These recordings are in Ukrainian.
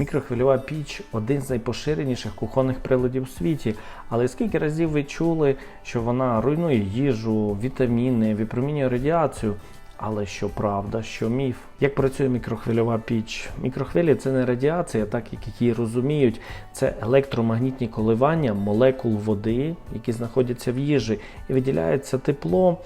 Мікрохвильова піч один з найпоширеніших кухонних приладів у світі. Але скільки разів ви чули, що вона руйнує їжу, вітаміни, випромінює радіацію? Але що правда, що міф? Як працює мікрохвильова піч? Мікрохвилі це не радіація, так як її розуміють. Це електромагнітні коливання молекул води, які знаходяться в їжі, і виділяється тепло,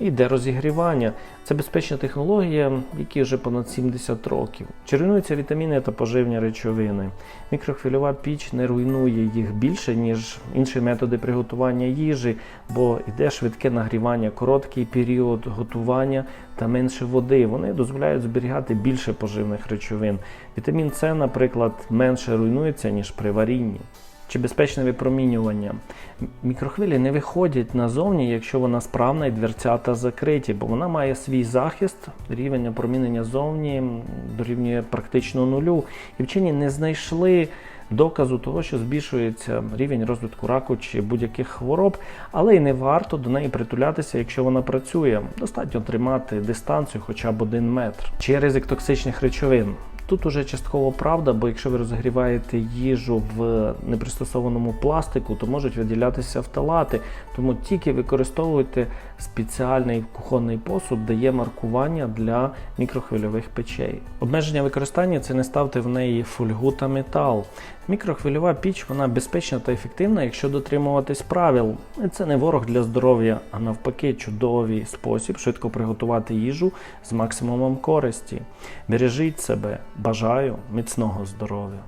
і йде розігрівання. Це безпечна технологія, якій вже понад 70 років. Чи руйнуються вітаміни та поживні речовини? Мікрохвильова піч не руйнує їх більше, ніж інші методи приготування їжі, бо йде швидке нагрівання, короткий період готування та менше води. Вони дозволяють зберігати більше поживних речовин. Вітамін С, наприклад, менше руйнується, ніж при варінні. Чи безпечне випромінювання? Мікрохвилі не виходять назовні, якщо вона справна і дверцята закриті, бо вона має свій захист, рівень опромінення зовні дорівнює практично нулю. І вчені не знайшли доказу того, що збільшується рівень розвитку раку чи будь-яких хвороб, але й не варто до неї притулятися, якщо вона працює. Достатньо тримати дистанцію хоча б один метр. Чи ризик токсичних речовин? Тут уже частково правда, бо якщо ви розігріваєте їжу в непристосованому пластику, то можуть виділятися фталати. Тому тільки використовуйте спеціальний кухонний посуд, де є маркування для мікрохвильових печей. Обмеження використання це не ставте в неї фольгу та метал. Мікрохвильова піч вона безпечна та ефективна, якщо дотримуватись правил. Це не ворог для здоров'я, а навпаки, чудовий спосіб швидко приготувати їжу з максимумом користі. Бережіть себе, бажаю міцного здоров'я.